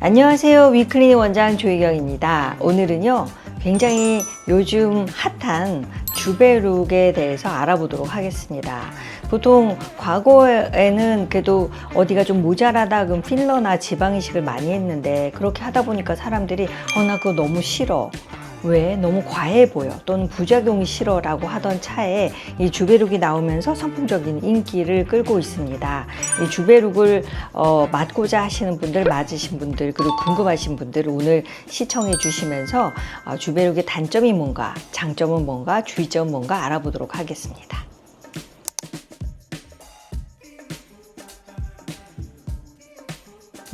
안녕하세요. 위클리닉 원장 조희경입니다. 오늘은요, 굉장히 요즘 핫한 주베룩에 대해서 알아보도록 하겠습니다. 보통 과거에는 그래도 어디가 좀 모자라다 그럼 필러나 지방 이식을 많이 했는데 그렇게 하다 보니까 사람들이 어 나 그거 너무 싫어. 왜 너무 과해 보여 또는 부작용이 싫어라고 하던 차에 이 주베룩이 나오면서 선풍적인 인기를 끌고 있습니다. 이 주베룩을 어, 맞고자 하시는 분들 맞으신 분들 그리고 궁금하신 분들 오늘 시청해 주시면서 어, 주베룩의 단점이 뭔가 장점은 뭔가 주의점은 뭔가 알아보도록 하겠습니다.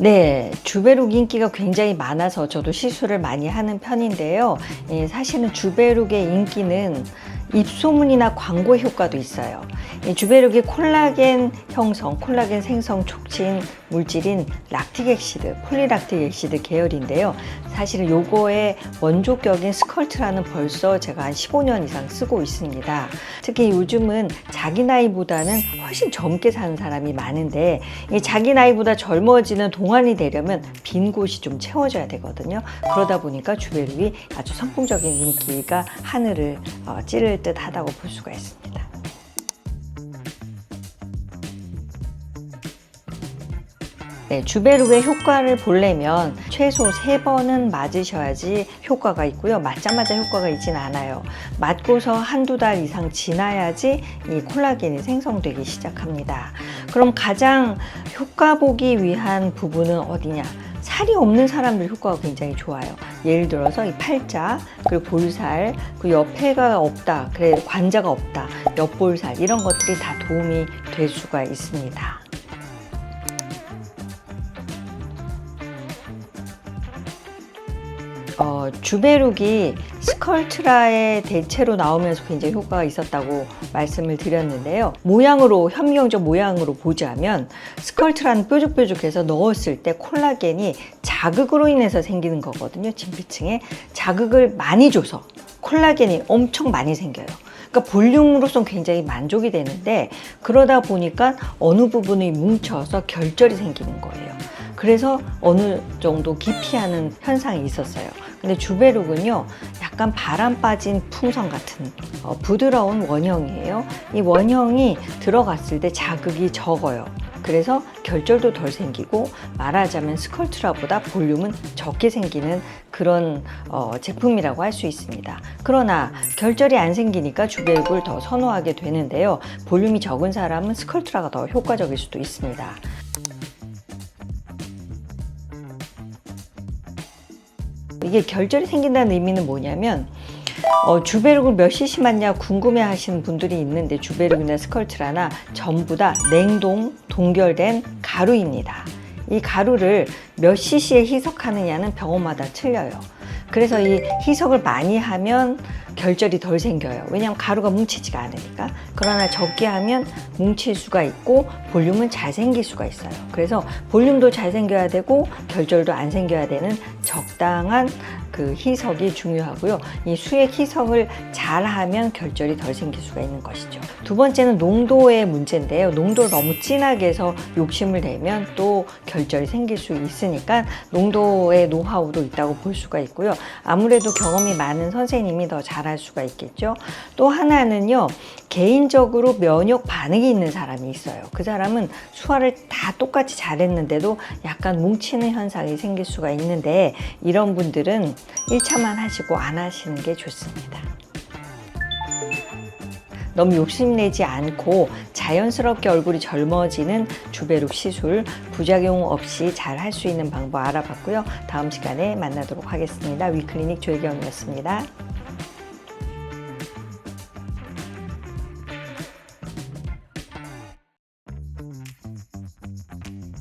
네, 주베룩 인기가 굉장히 많아서 저도 시술을 많이 하는 편인데요. 예, 사실은 주베룩의 인기는 입소문이나 광고 효과도 있어요. 이 주베룩이 콜라겐 형성, 콜라겐 생성 촉진 물질인 락틱 액시드, 폴리락틱 액시드 계열인데요. 사실은 요거의 원조격인 스컬트라는 벌써 제가 한 15년 이상 쓰고 있습니다. 특히 요즘은 자기 나이보다는 훨씬 젊게 사는 사람이 많은데 이 자기 나이보다 젊어지는 동안이 되려면 빈 곳이 좀 채워져야 되거든요. 그러다 보니까 주베룩이 아주 선풍적인 인기가 하늘을 어, 찌를 듯 하다고 볼 수가 있습니다. 네, 주베룩의 효과를 보려면 최소 세번은 맞으셔야지 효과가 있고요. 맞자마자 효과가 있진 않아요. 맞고서 한두 달 이상 지나야지 이 콜라겐이 생성되기 시작합니다. 그럼 가장 효과 보기 위한 부분은 어디냐? 살이 없는 사람들 효과가 굉장히 좋아요. 예를 들어서 이 팔자, 그리고 볼살, 그 옆에가 없다, 그래 관자가 없다, 옆볼살 이런 것들이 다 도움이 될 수가 있습니다. 어, 주베룩이 스컬트라의 대체로 나오면서 굉장히 효과가 있었다고 말씀을 드렸는데요. 모양으로, 현미경적 모양으로 보자면 스컬트라는 뾰족뾰족해서 넣었을 때 콜라겐이 자극으로 인해서 생기는 거거든요. 진피층에. 자극을 많이 줘서 콜라겐이 엄청 많이 생겨요. 그러니까 볼륨으로선 굉장히 만족이 되는데 그러다 보니까 어느 부분이 뭉쳐서 결절이 생기는 거예요. 그래서 어느 정도 기피하는 현상이 있었어요. 근데 주베룩은요, 약간 바람 빠진 풍선 같은 어, 부드러운 원형이에요. 이 원형이 들어갔을 때 자극이 적어요. 그래서 결절도 덜 생기고 말하자면 스컬트라보다 볼륨은 적게 생기는 그런 어, 제품이라고 할 수 있습니다. 그러나 결절이 안 생기니까 주베룩을 더 선호하게 되는데요. 볼륨이 적은 사람은 스컬트라가 더 효과적일 수도 있습니다. 이게 결절이 생긴다는 의미는 뭐냐면 어, 주베룩을 몇 cc 맞냐 궁금해 하시는 분들이 있는데 주베룩이나 스컬트라나 전부 다 냉동 동결된 가루입니다. 이 가루를 몇 cc에 희석하느냐는 병원마다 틀려요. 그래서 이 희석을 많이 하면 결절이 덜 생겨요. 왜냐하면 가루가 뭉치지가 않으니까. 그러나 적게 하면 뭉칠 수가 있고 볼륨은 잘 생길 수가 있어요. 그래서 볼륨도 잘 생겨야 되고 결절도 안 생겨야 되는 적당한 그 희석이 중요하고요. 이 수액 희석을 잘 하면 결절이 덜 생길 수가 있는 것이죠. 두 번째는 농도의 문제인데요. 농도를 너무 진하게 해서 욕심을 내면 또 결절이 생길 수 있으니까 농도의 노하우도 있다고 볼 수가 있고요. 아무래도 경험이 많은 선생님이 더 잘할 수가 있겠죠. 또 하나는요. 개인적으로 면역 반응이 있는 사람이 있어요. 그 사람은 수화를 다 똑같이 잘했는데도 약간 뭉치는 현상이 생길 수가 있는데 이런 분들은 1차만 하시고 안 하시는 게 좋습니다. 너무 욕심내지 않고 자연스럽게 얼굴이 젊어지는 주베룩 시술 부작용 없이 잘 할 수 있는 방법 알아봤고요. 다음 시간에 만나도록 하겠습니다. 위클리닉 조혜경이었습니다.